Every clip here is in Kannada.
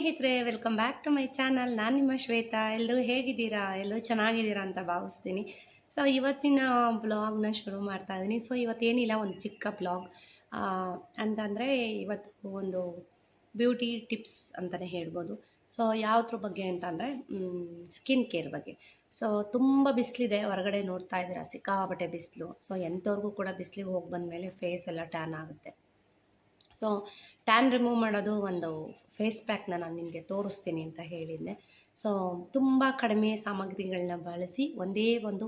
ಸ್ನೇಹಿತರೆ welcome back to my channel ನಾನು ನಿಮ್ಮ ಶ್ವೇತಾ. ಎಲ್ಲರೂ ಹೇಗಿದ್ದೀರಾ? ಎಲ್ಲರೂ ಚೆನ್ನಾಗಿದ್ದೀರಾ ಅಂತ ಭಾವಿಸ್ತೀನಿ. ಸೊ ಇವತ್ತಿನ ಬ್ಲಾಗ್ನ ಶುರು ಮಾಡ್ತಾ ಇದ್ದೀನಿ ಸೊ ಇವತ್ತೇನಿಲ್ಲ, ಒಂದು ಚಿಕ್ಕ ಬ್ಲಾಗ್ ಅಂತಂದರೆ ಇವತ್ತು ಒಂದು ಬ್ಯೂಟಿ ಟಿಪ್ಸ್ ಅಂತಲೇ ಹೇಳ್ಬೋದು. ಸೊ ಯಾವ್ದ್ರ ಬಗ್ಗೆ ಅಂತಂದರೆ ಸ್ಕಿನ್ ಕೇರ್ ಬಗ್ಗೆ. ಸೊ ತುಂಬ ಬಿಸಿಲಿದೆ. ಹೊರಗಡೆ ನೋಡ್ತಾ ಇದ್ದೀರಾ? ಸಿಕ್ಕಾಪಟ್ಟೆ ಬಿಸಿಲು. ಸೊ ಎಂಥವ್ರಿಗೂ ಕೂಡ ಬಿಸಿಲಿಗೆ ಹೋಗಿ ಬಂದಮೇಲೆ ಫೇಸ್ ಎಲ್ಲ ಟ್ಯಾನ್ ಆಗುತ್ತೆ. ಸೊ ಟ್ಯಾನ್ ರಿಮೂವ್ ಮಾಡೋದು ಒಂದು ಫೇಸ್ ಪ್ಯಾಕ್ನ ನಾನು ನಿಮಗೆ ತೋರಿಸ್ತೀನಿ ಅಂತ ಹೇಳಿದ್ದೆ ಸೊ ತುಂಬ ಕಡಿಮೆ ಸಾಮಗ್ರಿಗಳನ್ನ ಬಳಸಿ ಒಂದೇ ಒಂದು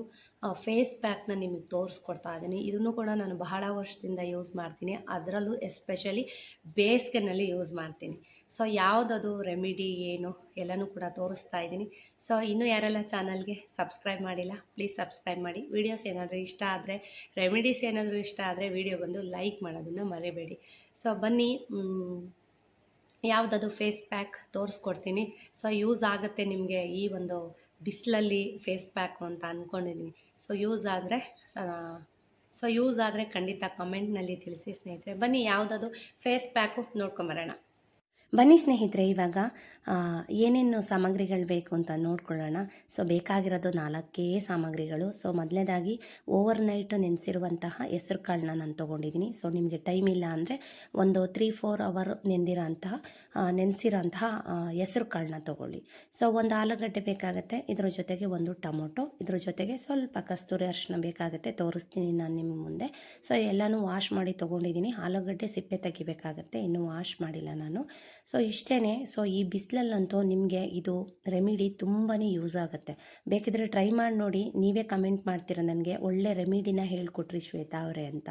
ಫೇಸ್ ಪ್ಯಾಕ್ನ ನಿಮಗೆ ತೋರಿಸ್ಕೊಡ್ತಾ ಇದ್ದೀನಿ. ಇದನ್ನು ಕೂಡ ನಾನು ಬಹಳ ವರ್ಷದಿಂದ ಯೂಸ್ ಮಾಡ್ತೀನಿ. ಅದರಲ್ಲೂ ಎಸ್ಪೆಷಲಿ ಬೇಸಿಗೆನಲ್ಲಿ ಯೂಸ್ ಮಾಡ್ತೀನಿ. ಸೊ ಯಾವುದದು ರೆಮಿಡಿ ಏನು ಎಲ್ಲನೂ ಕೂಡ ತೋರಿಸ್ತಾ ಇದ್ದೀನಿ. ಸೊ ಇನ್ನೂ ಯಾರೆಲ್ಲ ಚಾನಲ್ಗೆ ಸಬ್ಸ್ಕ್ರೈಬ್ ಮಾಡಿಲ್ಲ ಪ್ಲೀಸ್ ಸಬ್ಸ್ಕ್ರೈಬ್ ಮಾಡಿ. ವೀಡಿಯೋಸ್ ಏನಾದರೂ ಇಷ್ಟ ಆದರೆ ರೆಮಿಡೀಸ್ ಏನಾದರೂ ಇಷ್ಟ ಆದರೆ ವೀಡಿಯೋಗೊಂದು ಲೈಕ್ ಮಾಡೋದನ್ನು ಮರಿಬೇಡಿ. ಸೊ ಬನ್ನಿ ಯಾವುದದು ಫೇಸ್ ಪ್ಯಾಕ್ ತೋರಿಸ್ಕೊಡ್ತೀನಿ. ಸೊ ಯೂಸ್ ಆಗುತ್ತೆ ನಿಮಗೆ ಈ ಒಂದು ಬಿಸಿಲಲ್ಲಿ ಫೇಸ್ ಪ್ಯಾಕು ಅಂತ ಅಂದ್ಕೊಂಡಿದ್ದೀನಿ ಸೊ ಯೂಸ್ ಆದರೆ, ಸೊ ಯೂಸ್ ಆದರೆ ಖಂಡಿತ ಕಮೆಂಟ್ನಲ್ಲಿ ತಿಳಿಸಿ ಸ್ನೇಹಿತರೆ. ಬನ್ನಿ, ಯಾವುದಾದ್ರು ಫೇಸ್ ಪ್ಯಾಕು ನೋಡ್ಕೊಂಬರೋಣ. ಬನ್ನಿ ಸ್ನೇಹಿತರೆ, ಇವಾಗ ಏನೇನು ಸಾಮಗ್ರಿಗಳು ಬೇಕು ಅಂತ ನೋಡ್ಕೊಳ್ಳೋಣ. ಸೊ, ಬೇಕಾಗಿರೋದು ನಾಲ್ಕೇ ಸಾಮಗ್ರಿಗಳು. ಸೊ, ಮೊದಲನೇದಾಗಿ ಓವರ್ ನೈಟ್ ನೆನೆಸಿರುವಂತಹ ಹೆಸರು ಕಾಳನ್ನ ನಾನು ತೊಗೊಂಡಿದ್ದೀನಿ. ಸೊ, ನಿಮಗೆ ಟೈಮ್ ಇಲ್ಲ ಅಂದರೆ ಒಂದು ತ್ರೀ, ಫೋರ್ ಅವರ್ ನೆಂದಿರೋ ಅಂತಹ ನೆನೆಸಿರೋ ಅಂತಹ ಹೆಸರು ಕಾಳನ್ನ ತೊಗೊಳ್ಳಿ. ಸೊ, ಒಂದು ಆಲೂಗಡ್ಡೆ ಬೇಕಾಗುತ್ತೆ, ಇದ್ರ ಜೊತೆಗೆ ಒಂದು ಟೊಮೊಟೊ, ಇದ್ರ ಜೊತೆಗೆ ಸ್ವಲ್ಪ ಕಸ್ತೂರಿ ಅರಿಶಿನ ಬೇಕಾಗುತ್ತೆ, ತೋರಿಸ್ತೀನಿ ನಾನು ನಿಮ್ಮ ಮುಂದೆ. ಸೊ, ಎಲ್ಲನೂ ವಾಶ್ ಮಾಡಿ ತೊಗೊಂಡಿದ್ದೀನಿ. ಆಲೂಗಡ್ಡೆ ಸಿಪ್ಪೆ ತೆಗಿಬೇಕಾಗತ್ತೆ, ಇನ್ನೂ ವಾಶ್ ಮಾಡಿಲ್ಲ ನಾನು. ಸೊ ಇಷ್ಟೇ ಸೊ ಈ ಬಿಸಿಲಲ್ಲಂತೂ ನಿಮಗೆ ಇದು ರೆಮಿಡಿ ತುಂಬಾ ಯೂಸ್ ಆಗುತ್ತೆ. ಬೇಕಿದ್ರೆ ಟ್ರೈ ಮಾಡಿ ನೋಡಿ. ನೀವೇ ಕಮೆಂಟ್ ಮಾಡ್ತೀರ ನನಗೆ? ಒಳ್ಳೆ ರೆಮಿಡಿನ ಹೇಳ್ಕೊಟ್ರಿ ಶ್ವೇತಾ ಅವರೇ ಅಂತ.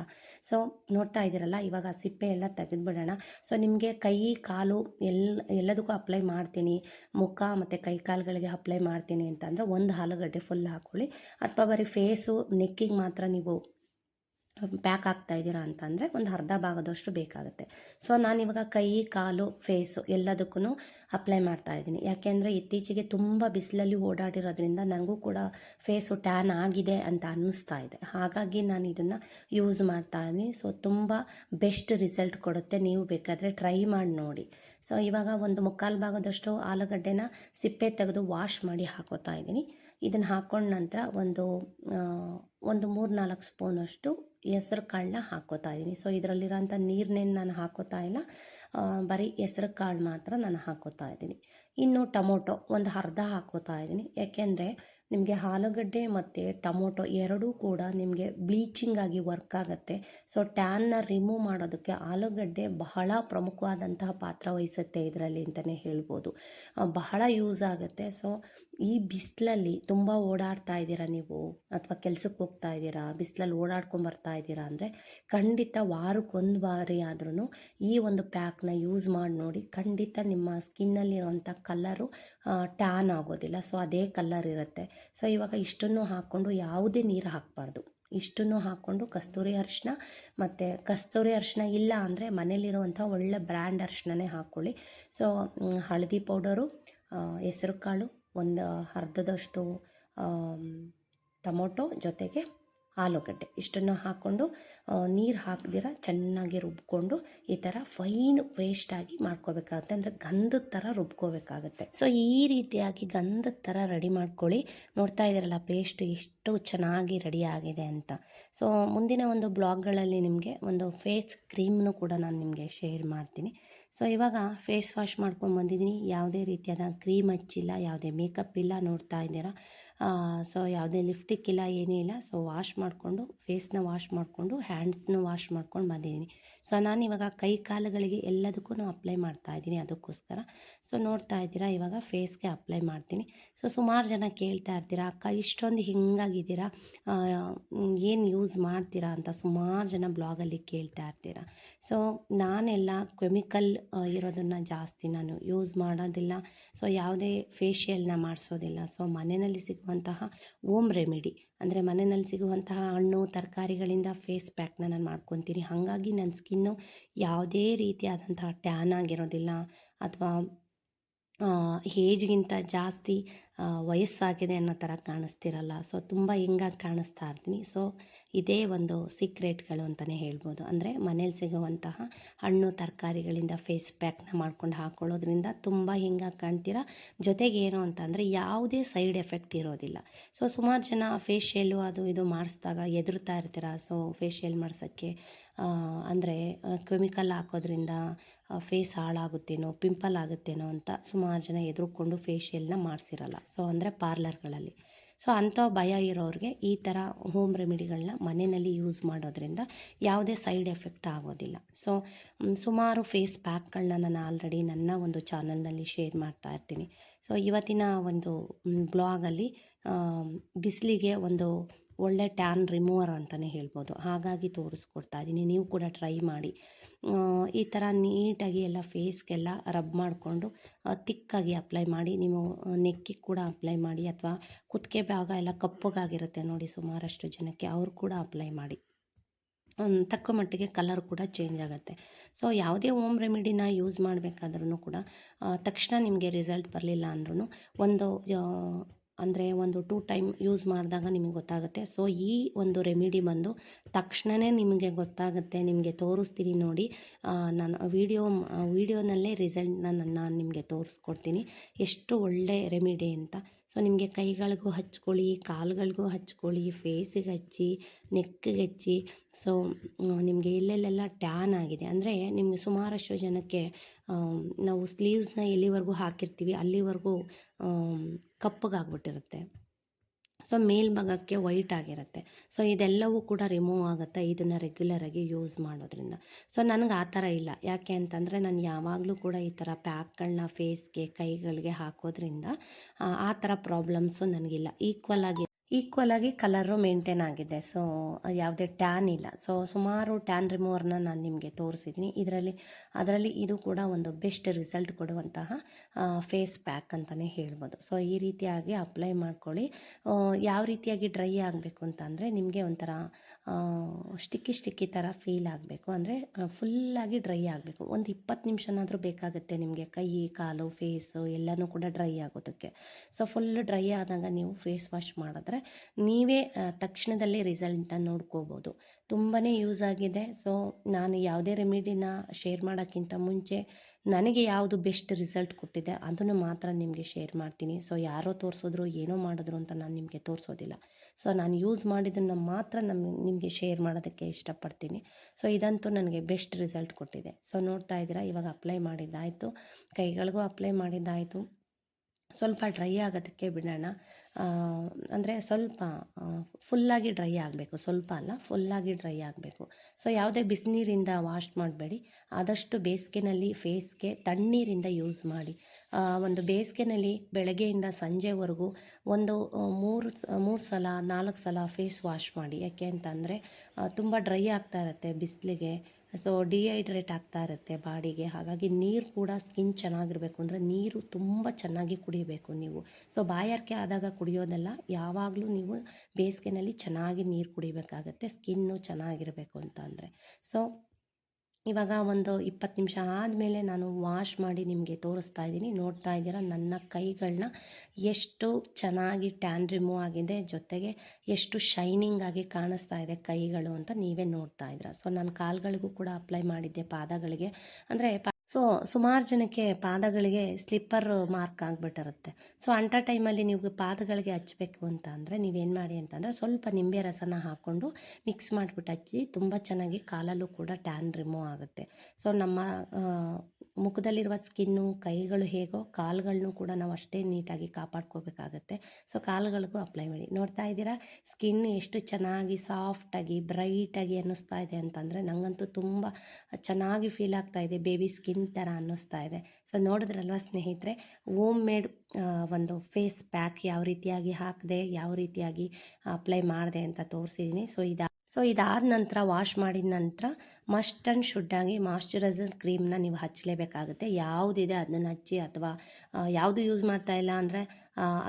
ಸೊ ನೋಡ್ತಾ ಇದ್ದೀರಲ್ಲ, ಇವಾಗ ಸಿಪ್ಪೆ ಎಲ್ಲ ತೆಗೆದುಬಿಡೋಣ. ಸೊ ನಿಮಗೆ ಕೈ, ಕಾಲು ಎಲ್ಲ ಎಲ್ಲದಕ್ಕೂ ಅಪ್ಲೈ ಮಾಡ್ತೀನಿ. ಮುಖ ಮತ್ತು ಕೈ ಕಾಲುಗಳಿಗೆ ಅಪ್ಲೈ ಮಾಡ್ತೀನಿ ಅಂತಂದರೆ ಒಂದು ಆಲೂಗಡ್ಡೆ ಫುಲ್ ಹಾಕ್ಕೊಳ್ಳಿ ಅಥವಾ ಬರೀ ಫೇಸು ನೆಕ್ಕಿಗೆ ಮಾತ್ರ ನೀವು ಪ್ಯಾಕ್ ಆಗ್ತಾ ಇದ್ದೀರಾ ಅಂತಂದರೆ ಒಂದು ಅರ್ಧ ಭಾಗದಷ್ಟು ಬೇಕಾಗುತ್ತೆ. ಸೊ ನಾನಿವಾಗ ಕೈ, ಕಾಲು ಫೇಸು ಎಲ್ಲದಕ್ಕೂ ಅಪ್ಲೈ ಮಾಡ್ತಾ ಇದ್ದೀನಿ. ಯಾಕೆಂದರೆ ಇತ್ತೀಚೆಗೆ ತುಂಬ ಬಿಸಿಲಲ್ಲಿ ಓಡಾಡಿರೋದ್ರಿಂದ ನನಗೂ ಕೂಡ ಫೇಸು ಟ್ಯಾನ್ ಆಗಿದೆ ಅಂತ ಅನ್ನಿಸ್ತಾ ಇದೆ. ಹಾಗಾಗಿ ನಾನು ಇದನ್ನು ಯೂಸ್ ಮಾಡ್ತಾ ಇದ್ದೀನಿ. ಸೊ ತುಂಬ ಬೆಸ್ಟ್ ರಿಸಲ್ಟ್ ಕೊಡುತ್ತೆ. ನೀವು ಬೇಕಾದರೆ ಟ್ರೈ ಮಾಡಿ ನೋಡಿ. ಸೊ ಇವಾಗ ಒಂದು ಮುಕ್ಕಾಲು ಭಾಗದಷ್ಟು ಆಲೂಗಡ್ಡೆನ ಸಿಪ್ಪೆ ತೆಗೆದು ವಾಶ್ ಮಾಡಿ ಹಾಕೋತಾ ಇದ್ದೀನಿ. ಇದನ್ನು ಹಾಕೊಂಡ ನಂತರ ಒಂದು ಒಂದು ಮೂರು ನಾಲ್ಕು ಸ್ಪೂನಷ್ಟು ಹೆಸರು ಕಾಳನ್ನ ಹಾಕೋತಾ ಇದ್ದೀನಿ. ಸೊ ಇದರಲ್ಲಿರೋಂಥ ನೀರನ್ನೇನು ನಾನು ಹಾಕೋತಾ ಇಲ್ಲ. ಬರೀ ಹೆಸರು ಕಾಳು ಮಾತ್ರ ನಾನು ಹಾಕೋತಾ ಇದ್ದೀನಿ. ಇನ್ನು ಟೊಮೊಟೊ ಒಂದು ಅರ್ಧ ಹಾಕೋತಾ ಇದ್ದೀನಿ. ಯಾಕೆಂದರೆ ನಿಮಗೆ ಆಲೂಗಡ್ಡೆ ಮತ್ತು ಟೊಮೊಟೊ ಎರಡೂ ಕೂಡ ನಿಮಗೆ ಬ್ಲೀಚಿಂಗ್ ಆಗಿ ವರ್ಕ್ ಆಗುತ್ತೆ. ಸೊ ಟ್ಯಾನ್ನ ರಿಮೂವ್ ಮಾಡೋದಕ್ಕೆ ಆಲೂಗಡ್ಡೆ ಬಹಳ ಪ್ರಮುಖವಾದಂತಹ ಪಾತ್ರ ವಹಿಸುತ್ತೆ ಇದರಲ್ಲಿ ಅಂತಲೇ ಹೇಳ್ಬೋದು. ಬಹಳ ಯೂಸ್ ಆಗುತ್ತೆ. ಸೊ ಈ ಬಿಸಿಲಲ್ಲಿ ತುಂಬ ಓಡಾಡ್ತಾ ಇದ್ದೀರಾ ನೀವು? ಅಥವಾ ಕೆಲ್ಸಕ್ಕೆ ಹೋಗ್ತಾ ಇದ್ದೀರಾ? ಬಿಸಿಲಲ್ಲಿ ಓಡಾಡ್ಕೊಂಡು ಬರ್ತಾ ಇದ್ದೀರಾ ಅಂದರೆ ಖಂಡಿತ ವಾರಕ್ಕೊಂದು ಬಾರಿ ಆದ್ರೂ ಈ ಒಂದು ಪ್ಯಾಕ್ನ ಯೂಸ್ ಮಾಡಿ ನೋಡಿ ಖಂಡಿತ ನಿಮ್ಮ ಸ್ಕಿನ್ನಲ್ಲಿರುವಂಥ ಕಲ್ಲರು ಟ್ಯಾನ್ ಆಗೋದಿಲ್ಲ. ಸೊ, ಅದೇ ಕಲ್ಲರ್ ಇರುತ್ತೆ. ಸೊ, ಇವಾಗ ಇಷ್ಟನ್ನು ಹಾಕ್ಕೊಂಡು ಯಾವುದೇ ನೀರು ಹಾಕಬಾರ್ದು. ಇಷ್ಟನ್ನು ಹಾಕ್ಕೊಂಡು ಕಸ್ತೂರಿ ಅರಿಶಿನ ಮತ್ತು ಕಸ್ತೂರಿ ಅರಿಶಿನ ಇಲ್ಲ ಅಂದರೆ ಮನೇಲಿರುವಂಥ ಒಳ್ಳೆ ಬ್ರ್ಯಾಂಡ್ ಅರಿಶಿನನೇ ಹಾಕ್ಕೊಳ್ಳಿ. ಸೊ, ಹಳದಿ ಪೌಡರು ಹೆಸರು ಕಾಳು ಒಂದು ಅರ್ಧದಷ್ಟು ಟೊಮೊಟೊ ಜೊತೆಗೆ ಆಲೂಗಡ್ಡೆ. ಇಷ್ಟನ್ನು ಹಾಕ್ಕೊಂಡು ನೀರು ಹಾಕ್ದಿರ ಚೆನ್ನಾಗಿ ರುಬ್ಕೊಂಡು ಈ ಥರ ಫೈನ್ ವೇಸ್ಟಾಗಿ ಮಾಡ್ಕೋಬೇಕಾಗುತ್ತೆ. ಅಂದರೆ ಗಂಧದ ಥರ ರುಬ್ಕೋಬೇಕಾಗುತ್ತೆ. ಸೊ ಈ ರೀತಿಯಾಗಿ ಗಂಧದ ಥರ ರೆಡಿ ಮಾಡ್ಕೊಳ್ಳಿ. ನೋಡ್ತಾ ಇದ್ದೀರಲ್ಲ ಪೇಸ್ಟ್ ಎಷ್ಟು ಚೆನ್ನಾಗಿ ರೆಡಿ ಆಗಿದೆ ಅಂತ. ಸೊ ಮುಂದಿನ ಒಂದು ಬ್ಲಾಗ್ಗಳಲ್ಲಿ ನಿಮಗೆ ಒಂದು ಫೇಸ್ ಕ್ರೀಮ್ನು ಕೂಡ ನಾನು ನಿಮಗೆ ಶೇರ್ ಮಾಡ್ತೀನಿ. ಸೊ ಇವಾಗ ಫೇಸ್ ವಾಶ್ ಮಾಡ್ಕೊಂಡು ಬಂದಿದ್ದೀನಿ ಯಾವುದೇ ರೀತಿಯಾದ ಕ್ರೀಮ್ ಹಚ್ಚಿಲ್ಲ, ಯಾವುದೇ ಮೇಕಪ್ ಇಲ್ಲ ನೋಡ್ತಾ ಇದ್ದೀರಾ? ಸೊ ಯಾವುದೇ ಲಿಫ್ಟಿಕ್ ಇಲ್ಲ, ಏನೂ ಇಲ್ಲ ಸೊ ವಾಶ್ ಮಾಡಿಕೊಂಡು ಫೇಸ್ನ ವಾಶ್ ಮಾಡಿಕೊಂಡು ಹ್ಯಾಂಡ್ಸ್ನ ವಾಶ್ ಮಾಡ್ಕೊಂಡು ಬಂದಿದ್ದೀನಿ. ಸೊ ನಾನು ಇವಾಗ ಕೈ ಕಾಲುಗಳಿಗೆ ಎಲ್ಲದಕ್ಕೂ ಅಪ್ಲೈ ಮಾಡ್ತಾ ಇದ್ದೀನಿ ಅದಕ್ಕೋಸ್ಕರ. ಸೊ ನೋಡ್ತಾ ಇದ್ದೀರಾ, ಇವಾಗ ಫೇಸ್ಗೆ ಅಪ್ಲೈ ಮಾಡ್ತೀನಿ. ಸೊ ಸುಮಾರು ಜನ ಕೇಳ್ತಾ ಇರ್ತೀರಾ, ಅಕ್ಕ, ಇಷ್ಟೊಂದು ಹಿಂಗಾಗಿದ್ದೀರಾ? ಏನು ಯೂಸ್ ಮಾಡ್ತೀರಾ? ಅಂತ ಸುಮಾರು ಜನ ಬ್ಲಾಗಲ್ಲಿ ಕೇಳ್ತಾ ಇರ್ತೀರಾ. ಸೊ ನಾನೆಲ್ಲ ಕೆಮಿಕಲ್ ಇರೋದನ್ನು ಜಾಸ್ತಿ ನಾನು ಯೂಸ್ ಮಾಡೋದಿಲ್ಲ. ಸೊ ಯಾವುದೇ ಫೇಶಿಯಲ್ನ ಮಾಡಿಸೋದಿಲ್ಲ. ಸೊ ಮನೆಯಲ್ಲಿ ಸಿಗುವಂತಹ ಓಮ್ ರೆಮಿಡಿ, ಅಂದರೆ ಮನೆಯಲ್ಲಿ ಸಿಗುವಂತಹ ಹಣ್ಣು, ತರಕಾರಿಗಳಿಂದ ಫೇಸ್ ಪ್ಯಾಕ್ನ ನಾನು ಮಾಡ್ಕೊತೀನಿ. ಹಾಗಾಗಿ ನನ್ನ ಸ್ಕಿನ್ನು ಯಾವುದೇ ರೀತಿಯಾದಂತಹ ಟ್ಯಾನ್ ಆಗಿರೋದಿಲ್ಲ. ಅಥವಾ ಏಜ್ಗಿಂತ ಜಾಸ್ತಿ ವಯಸ್ಸಾಗಿದೆ ಅನ್ನೋ ಥರ ಕಾಣಿಸ್ತಿರಲ್ಲ. ಸೊ ತುಂಬ ಹಿಂಗಾಗಿ ಕಾಣಿಸ್ತಾ ಇರ್ತೀನಿ. ಸೊ ಇದೇ ಒಂದು ಸೀಕ್ರೆಟ್ಗಳು ಅಂತಲೇ ಹೇಳ್ಬೋದು. ಅಂದರೆ ಮನೇಲಿ ಸಿಗುವಂತಹ ಹಣ್ಣು, ತರಕಾರಿಗಳಿಂದ ಫೇಸ್ ಪ್ಯಾಕ್ನ ಮಾಡ್ಕೊಂಡು ಹಾಕ್ಕೊಳ್ಳೋದ್ರಿಂದ ತುಂಬ ಹಿಂಗಾಗಿ ಕಾಣ್ತೀರಾ? ಜೊತೆಗೆ ಏನು ಅಂತಂದರೆ ಯಾವುದೇ ಸೈಡ್ ಎಫೆಕ್ಟ್ ಇರೋದಿಲ್ಲ. ಸೊ ಸುಮಾರು ಜನ ಫೇಶಿಯಲ್ಲು ಅದು ಇದು ಮಾಡಿಸಿದಾಗ ಎದುರ್ತಾ ಇರ್ತೀರ? ಸೊ ಫೇಶಿಯಲ್ ಮಾಡ್ಸೋಕ್ಕೆ ಅಂದರೆ ಕೆಮಿಕಲ್ ಹಾಕೋದ್ರಿಂದ ಫೇಸ್ ಹಾಳಾಗುತ್ತೇನೋ ಪಿಂಪಲ್ ಆಗುತ್ತೇನೋ ಅಂತ ಸುಮಾರು ಜನ ಎದುರುಕೊಂಡು ಫೇಶಿಯಲ್ನ ಮಾಡಿಸಿರಲ್ಲ. ಸೊ ಅಂದರೆ ಪಾರ್ಲರ್ಗಳಲ್ಲಿ. ಸೊ ಅಂಥ ಭಯ ಇರೋರಿಗೆ ಈ ಥರ ಹೋಮ್ ರೆಮಿಡಿಗಳನ್ನ ಮನೆಯಲ್ಲಿ ಯೂಸ್ ಮಾಡೋದ್ರಿಂದ ಯಾವುದೇ ಸೈಡ್ ಎಫೆಕ್ಟ್ ಆಗೋದಿಲ್ಲ. ಸೊ ಸುಮಾರು ಫೇಸ್ ಪ್ಯಾಕ್ಗಳನ್ನ ನಾನು ಆಲ್ರೆಡಿ ನನ್ನ ಒಂದು ಚಾನಲ್ನಲ್ಲಿ ಶೇರ್ ಮಾಡ್ತಾ ಇರ್ತೀನಿ. ಸೊ ಇವತ್ತಿನ ಒಂದು ಬ್ಲಾಗಲ್ಲಿ ಬಿಸಿಲಿಗೆ ಒಂದು ಒಳ್ಳೆ ಟ್ಯಾನ್ ರಿಮೂವರ್ ಅಂತಲೇ ಹೇಳ್ಬೋದು. ಹಾಗಾಗಿ ತೋರಿಸ್ಕೊಡ್ತಾ ಇದ್ದೀನಿ ನೀವು ಕೂಡ ಟ್ರೈ ಮಾಡಿ. ಈ ಥರ ನೀಟಾಗಿ ಎಲ್ಲ ಫೇಸ್ಗೆಲ್ಲ ರಬ್ ಮಾಡಿಕೊಂಡು ತಿಕ್ಕಾಗಿ ಅಪ್ಲೈ ಮಾಡಿ ನೀವು ನೆಕ್ಕಿಗೆ ಕೂಡ ಅಪ್ಲೈ ಮಾಡಿ, ಅಥವಾ ಕುತ್ತಿಗೆ ಭಾಗ ಎಲ್ಲ ಕಪ್ಪಗಾಗಿರುತ್ತೆ ನೋಡಿ ಸುಮಾರಷ್ಟು ಜನಕ್ಕೆ, ಅವರು ಕೂಡ ಅಪ್ಲೈ ಮಾಡಿ. ತಕ್ಕ ಮಟ್ಟಿಗೆ ಕಲರ್ ಕೂಡ ಚೇಂಜ್ ಆಗುತ್ತೆ. ಸೊ ಯಾವುದೇ ಹೋಮ್ ರೆಮಿಡಿನ ಯೂಸ್ ಮಾಡಬೇಕಾದ್ರೂ ಕೂಡ ತಕ್ಷಣ ನಿಮಗೆ ರಿಸಲ್ಟ್ ಬರಲಿಲ್ಲ ಅಂದ್ರೂ ಒಂದು ಅಂದರೆ ಒಂದು ಟೂ ಟೈಮ್ ಯೂಸ್ ಮಾಡಿದಾಗ ನಿಮಗೆ ಗೊತ್ತಾಗುತ್ತೆ. ಸೊ ಈ ಒಂದು ರೆಮಿಡಿ ಬಂದು ತಕ್ಷಣವೇ ನಿಮಗೆ ಗೊತ್ತಾಗುತ್ತೆ, ನಿಮಗೆ ತೋರಿಸ್ತೀನಿ ನೋಡಿ. ನಾನು ವಿಡಿಯೋ ವೀಡಿಯೋನಲ್ಲೇ ರಿಸಲ್ಟ್ನ ನಾನು ನಿಮಗೆ ತೋರಿಸ್ಕೊಡ್ತೀನಿ. ಎಷ್ಟು ಒಳ್ಳೆ ರೆಮಿಡಿ ಅಂತ. ಸೊ ನಿಮಗೆ ಕೈಗಳಿಗೂ ಹಚ್ಕೊಳ್ಳಿ, ಕಾಲುಗಳಿಗೂ ಹಚ್ಕೊಳ್ಳಿ ಫೇಸಿಗೆ ಹಚ್ಚಿ ನೆಕ್ಕಿಗೆ ಹಚ್ಚಿ. ಸೊ ನಿಮಗೆ ಇಲ್ಲೆಲ್ಲೆಲ್ಲ ಟ್ಯಾನ್ ಆಗಿದೆ. ಅಂದರೆ ನಿಮಗೆ ಸುಮಾರಷ್ಟು ಜನಕ್ಕೆ ನಾವು ಸ್ಲೀವ್ಸ್ನ ಎಲ್ಲಿವರೆಗೂ ಹಾಕಿರ್ತೀವಿ, ಅಲ್ಲಿವರೆಗೂ ಕಪ್ಪಗಾಗ್ಬಿಟ್ಟಿರುತ್ತೆ. ಸೊ ಮೇಲ್ಭಾಗಕ್ಕೆ ವೈಟ್ ಆಗಿರುತ್ತೆ. ಸೊ ಇದೆಲ್ಲವೂ ಕೂಡ ರಿಮೂವ್ ಆಗುತ್ತೆ ಇದನ್ನು ರೆಗ್ಯುಲರಾಗಿ ಯೂಸ್ ಮಾಡೋದ್ರಿಂದ. ಸೊ ನನಗೆ ಆ ಥರ ಇಲ್ಲ. ಯಾಕೆ ಅಂತಂದರೆ ನಾನು ಯಾವಾಗಲೂ ಕೂಡ ಈ ಥರ ಪ್ಯಾಕ್ಗಳನ್ನ ಫೇಸ್ಗೆ ಕೈಗಳಿಗೆ ಹಾಕೋದ್ರಿಂದ ಆ, ಥರ ಪ್ರಾಬ್ಲಮ್ಸು ನನಗಿಲ್ಲ. ಈಕ್ವಲ್ ಆಗಿ ಈಕ್ವಲ್ ಆಗಿ ಕಲರು ಮೇಂಟೈನ್ ಆಗಿದೆ. ಸೊ ಯಾವುದೇ ಟ್ಯಾನ್ ಇಲ್ಲ. ಸೊ ಸುಮಾರು ಟ್ಯಾನ್ ರಿಮೂವರ್ನ ನಾನು ನಿಮಗೆ ತೋರಿಸಿದ್ದೀನಿ ಇದರಲ್ಲಿ, ಅದರಲ್ಲಿ ಇದು ಕೂಡ ಒಂದು ಬೆಸ್ಟ್ ರಿಸಲ್ಟ್ ಕೊಡುವಂತಹ ಫೇಸ್ ಪ್ಯಾಕ್ ಅಂತಲೇ ಹೇಳ್ಬೋದು. ಸೊ ಈ ರೀತಿಯಾಗಿ ಅಪ್ಲೈ ಮಾಡ್ಕೊಳ್ಳಿ. ಯಾವ ರೀತಿಯಾಗಿ ಡ್ರೈ ಆಗಬೇಕು ಅಂತ ಅಂದರೆ ನಿಮಗೆ ಒಂಥರ ಸ್ಟಿಕ್ಕಿ ಸ್ಟಿಕ್ಕಿ ಥರ ಫೀಲ್ ಆಗಬೇಕು. ಅಂದರೆ ಫುಲ್ಲಾಗಿ ಡ್ರೈ ಆಗಬೇಕು. ಒಂದು ಇಪ್ಪತ್ತು ನಿಮಿಷನಾದರೂ ಬೇಕಾಗುತ್ತೆ ನಿಮಗೆ ಕೈ, ಕಾಲು ಫೇಸು ಎಲ್ಲನೂ ಕೂಡ ಡ್ರೈ ಆಗೋದಕ್ಕೆ. ಸೊ ಫುಲ್ ಡ್ರೈ ಆದಾಗ ನೀವು ಫೇಸ್ ವಾಶ್ ಮಾಡಿದ್ರೆ ನೀವೇ ತಕ್ಷಣದಲ್ಲಿ ರಿಸಲ್ಟನ್ನು ನೋಡ್ಕೋಬೋದು. ತುಂಬಾ ಯೂಸ್ ಆಗಿದೆ. ಸೊ ನಾನು ಯಾವುದೇ ರೆಮಿಡಿನ ಶೇರ್ ಮಾಡೋಕ್ಕಿಂತ ಮುಂಚೆ ನನಗೆ ಯಾವುದು ಬೆಸ್ಟ್ ರಿಸಲ್ಟ್ ಕೊಟ್ಟಿದೆ ಅದನ್ನು ಮಾತ್ರ ನಿಮಗೆ ಶೇರ್ ಮಾಡ್ತೀನಿ. ಸೊ ಯಾರೋ ತೋರಿಸಿದ್ರು, ಏನೋ ಮಾಡಿದ್ರು ಅಂತ ನಾನು ನಿಮಗೆ ತೋರಿಸೋದಿಲ್ಲ. ಸೊ ನಾನು ಯೂಸ್ ಮಾಡಿದ್ದನ್ನು ಮಾತ್ರ ನಮ್ಮ ನಿಮಗೆ ಶೇರ್ ಮಾಡೋದಕ್ಕೆ ಇಷ್ಟಪಡ್ತೀನಿ. ಸೊ ಇದಂತೂ ನನಗೆ ಬೆಸ್ಟ್ ರಿಸಲ್ಟ್ ಕೊಟ್ಟಿದೆ. ಸೊ ನೋಡ್ತಾ ಇದ್ದೀರಾ, ಇವಾಗ ಅಪ್ಲೈ ಮಾಡಿದ್ದಾಯಿತು. ಕೈಗಳಿಗೂ ಅಪ್ಲೈ ಮಾಡಿದ್ದಾಯಿತು. ಸ್ವಲ್ಪ ಡ್ರೈ ಆಗೋದಕ್ಕೆ ಬಿಡೋಣ. ಅಂದರೆ ಸ್ವಲ್ಪ ಫುಲ್ಲಾಗಿ ಡ್ರೈ ಆಗಬೇಕು. ಸ್ವಲ್ಪ ಅಲ್ಲ ಫುಲ್ಲಾಗಿ ಡ್ರೈ ಆಗಬೇಕು. ಸೊ ಯಾವುದೇ ಬಿಸಿನೀರಿಂದ ವಾಶ್ ಮಾಡಬೇಡಿ. ಆದಷ್ಟು ಬೇಸಿಗೆನಲ್ಲಿ ಫೇಸ್ಗೆ ತಣ್ಣೀರಿಂದ ಯೂಸ್ ಮಾಡಿ. ಒಂದು ಬೇಸಿಗೆನಲ್ಲಿ ಬೆಳಗ್ಗೆಯಿಂದ ಸಂಜೆವರೆಗೂ ಒಂದು ಮೂರು ಮೂರು ಸಲ, ನಾಲ್ಕು ಸಲ ಫೇಸ್ ವಾಶ್ ಮಾಡಿ. ಯಾಕೆ ಅಂತಂದರೆ ತುಂಬ ಡ್ರೈ ಆಗ್ತಾ ಇರುತ್ತೆ ಬಿಸಿಲಿಗೆ. ಸೊ ಡಿಹೈಡ್ರೇಟ್ ಆಗ್ತಾ ಇರುತ್ತೆ ಬಾಡಿಗೆ. ಹಾಗಾಗಿ ನೀರು ಕೂಡ ಸ್ಕಿನ್ ಚೆನ್ನಾಗಿರಬೇಕು ಅಂದರೆ ನೀರು ತುಂಬ ಚೆನ್ನಾಗಿ ಕುಡಿಬೇಕು ನೀವು. ಸೊ ಬಾಯಾರಿಕೆ ಆದಾಗ ಕುಡಿಯೋದಲ್ಲ, ಯಾವಾಗಲೂ ನೀವು ಬೇಸಿಗೆನಲ್ಲಿ ಚೆನ್ನಾಗಿ ನೀರು ಕುಡಿಬೇಕಾಗತ್ತೆ ಸ್ಕಿನ್ನು ಚೆನ್ನಾಗಿರಬೇಕು ಅಂತ ಅಂದರೆ. ಸೊ ಇವಾಗ ಒಂದು ಇಪ್ಪತ್ತು ನಿಮಿಷ ಆದಮೇಲೆ ನಾನು ವಾಶ್ ಮಾಡಿ ನಿಮಗೆ ತೋರಿಸ್ತಾ ಇದ್ದೀನಿ. ನೋಡ್ತಾ ಇದ್ದೀರಾ? ನನ್ನ ಕೈಗಳನ್ನ ಎಷ್ಟು ಚೆನ್ನಾಗಿ ಟ್ಯಾನ್ ರಿಮೂವ್ ಆಗಿದೆ, ಜೊತೆಗೆ ಎಷ್ಟು ಶೈನಿಂಗ್ ಆಗಿ ಕಾಣಿಸ್ತಾ ಇದೆ ಕೈಗಳು ಅಂತ ನೀವೇ ನೋಡ್ತಾ ಇದ್ದೀರಾ? ಸೊ, ನಾನು ಕಾಲುಗಳಿಗೂ ಕೂಡ ಅಪ್ಲೈ ಮಾಡಿದ್ದೆ, ಪಾದಗಳಿಗೆ. ಅಂದರೆ ಸೊ ಸುಮಾರು ಜನಕ್ಕೆ ಪಾದಗಳಿಗೆ ಸ್ಲಿಪ್ಪರ್ ಮಾರ್ಕ್ ಆಗಿಬಿಟ್ಟಿರುತ್ತೆ. ಸೊ ಅಂಟ ಟೈಮಲ್ಲಿ ನೀವು ಪಾದಗಳಿಗೆ ಹಚ್ಚಬೇಕು ಅಂತ ಅಂದರೆ ನೀವೇನು ಮಾಡಿ ಅಂತಂದರೆ ಸ್ವಲ್ಪ ನಿಂಬೆ ರಸನ ಹಾಕ್ಕೊಂಡು ಮಿಕ್ಸ್ ಮಾಡಿಬಿಟ್ಟು ಹಚ್ಚಿ ತುಂಬ ಚೆನ್ನಾಗಿ ಕಾಲಲ್ಲೂ ಕೂಡ ಟ್ಯಾನ್ ರಿಮೂವ್ ಆಗುತ್ತೆ. ಸೊ ನಮ್ಮ ಮುಖದಲ್ಲಿರುವ ಸ್ಕಿನ್ನು, ಕೈಗಳು ಹೇಗೋ ಕಾಲುಗಳನ್ನು ಕೂಡ ನಾವು ಅಷ್ಟೇ ನೀಟಾಗಿ ಕಾಪಾಡ್ಕೋಬೇಕಾಗತ್ತೆ. ಸೊ ಕಾಲುಗಳಿಗೂ ಅಪ್ಲೈ ಮಾಡಿ. ನೋಡ್ತಾ ಇದ್ದೀರಾ? ಸ್ಕಿನ್ ಎಷ್ಟು ಚೆನ್ನಾಗಿ ಸಾಫ್ಟಾಗಿ ಬ್ರೈಟಾಗಿ ಅನ್ನಿಸ್ತಾ ಇದೆ ಅಂತಂದರೆ ನನಗಂತೂ ತುಂಬ ಚೆನ್ನಾಗಿ ಫೀಲ್ ಆಗ್ತಾ ಇದೆ ಬೇಬಿ ಸ್ಕಿನ್ ಥರ ಅನ್ನಿಸ್ತಾ ಇದೆ. ಸೊ ನೋಡಿದ್ರಲ್ವ ಸ್ನೇಹಿತರೆ? ಓಮ್ ಮೇಡ್ ಒಂದು ಫೇಸ್ ಪ್ಯಾಕ್ ಯಾವ ರೀತಿಯಾಗಿ ಹಾಕಿದೆ, ಯಾವ ರೀತಿಯಾಗಿ ಅಪ್ಲೈ ಮಾಡಿದೆ ಅಂತ ತೋರಿಸಿದ್ದೀನಿ ಸೊ ಇದು ಸೊ ಇದಾದ ನಂತರ ವಾಶ್ ಮಾಡಿದ ನಂತರ ಮಸ್ಟ್ ಆ್ಯಂಡ್ ಶುಡ್ಡಾಗಿ ಮಾಯ್ಶ್ಚರೈಸರ್ ಕ್ರೀಮ್ನ ನೀವು ಹಚ್ಚಲೇಬೇಕಾಗುತ್ತೆ. ಯಾವುದಿದೆ ಅದನ್ನು ಹಚ್ಚಿ ಅಥವಾ ಯಾವುದು ಯೂಸ್ ಮಾಡ್ತಾ ಇಲ್ಲ ಅಂದರೆ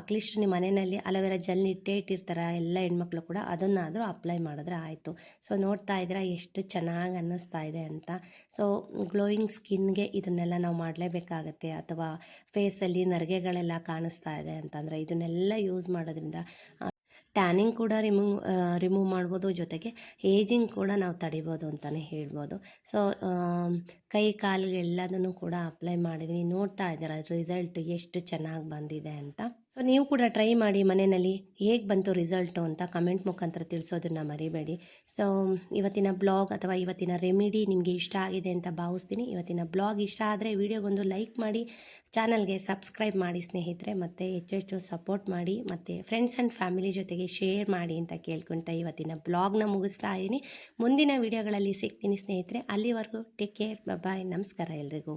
ಅಟ್ಲೀಸ್ಟ್ ನಿಮ್ಮ ಮನೆಯಲ್ಲಿ ಅಲೋವೆರಾ ಜೆಲ್ ಇಟ್ಟೇ ಇಟ್ಟಿರ್ತಾರೆ ಎಲ್ಲ ಹೆಣ್ಮಕ್ಳು ಕೂಡ ಅದನ್ನಾದರೂ ಅಪ್ಲೈ ಮಾಡಿದ್ರೆ ಆಯಿತು. ಸೊ ನೋಡ್ತಾ ಇದ್ದೀರಾ ಎಷ್ಟು ಚೆನ್ನಾಗಿ ಅನ್ನಿಸ್ತಾ ಇದೆ ಅಂತ. ಸೊ ಗ್ಲೋಯಿಂಗ್ ಸ್ಕಿನ್ಗೆ ಇದನ್ನೆಲ್ಲ ನಾವು ಮಾಡಲೇಬೇಕಾಗತ್ತೆ ಅಥವಾ ಫೇಸಲ್ಲಿ ನರಿಗೆಗಳೆಲ್ಲ ಕಾಣಿಸ್ತಾ ಇದೆ ಅಂತಂದರೆ ಇದನ್ನೆಲ್ಲ ಯೂಸ್ ಮಾಡೋದ್ರಿಂದ ಟ್ಯಾನಿಂಗ್ ಕೂಡ ರಿಮೂವ್ ರಿಮೂವ್ ಮಾಡ್ಬೋದು. ಜೊತೆಗೆ ಏಜಿಂಗ್ ಕೂಡ ನಾವು ತಡಿಬೋದು ಅಂತಲೇ ಹೇಳ್ಬೋದು. ಸೊ ಕೈ, ಕಾಲಿಗೆ ಎಲ್ಲದನ್ನು ಕೂಡ ಅಪ್ಲೈ ಮಾಡಿದ್ದೀನಿ. ನೋಡ್ತಾ ಇದ್ದೀರ ರಿಸಲ್ಟ್ ಎಷ್ಟು ಚೆನ್ನಾಗಿ ಬಂದಿದೆ ಅಂತ? ಸೊ ನೀವು ಕೂಡ ಟ್ರೈ ಮಾಡಿ ಮನೆಯಲ್ಲಿ ಹೇಗೆ ಬಂತು ರಿಸಲ್ಟು ಅಂತ ಕಮೆಂಟ್ ಮುಖಾಂತರ ತಿಳಿಸೋದನ್ನ ಮರಿಬೇಡಿ. ಸೊ ಇವತ್ತಿನ ಬ್ಲಾಗ್ ಅಥವಾ ಇವತ್ತಿನ ರೆಮಿಡಿ ನಿಮಗೆ ಇಷ್ಟ ಆಗಿದೆ ಅಂತ ಭಾವಿಸ್ತೀನಿ. ಇವತ್ತಿನ ಬ್ಲಾಗ್ ಇಷ್ಟ ಆದರೆ ವಿಡಿಯೋಗೊಂದು ಲೈಕ್ ಮಾಡಿ ಚಾನಲ್ಗೆ ಸಬ್ಸ್ಕ್ರೈಬ್ ಮಾಡಿ ಸ್ನೇಹಿತರೆ. ಮತ್ತು ಹೆಚ್ಚು ಹೆಚ್ಚು ಸಪೋರ್ಟ್ ಮಾಡಿ, ಮತ್ತು ಫ್ರೆಂಡ್ಸ್ ಆ್ಯಂಡ್ ಫ್ಯಾಮಿಲಿ ಜೊತೆಗೆ ಶೇರ್ ಮಾಡಿ ಅಂತ ಕೇಳ್ಕೊಳ್ತಾ ಇವತ್ತಿನ ಬ್ಲಾಗ್ನ ಮುಗಿಸ್ತಾ ಇದ್ದೀನಿ. ಮುಂದಿನ ವಿಡಿಯೋಗಳಲ್ಲಿ ಸಿಗ್ತೀನಿ ಸ್ನೇಹಿತರೆ. ಅಲ್ಲಿವರೆಗೂ ಟೇಕ್ ಕೇರ್ ಬಾಯ್ ನಮಸ್ಕಾರ ಎಲ್ರಿಗೂ.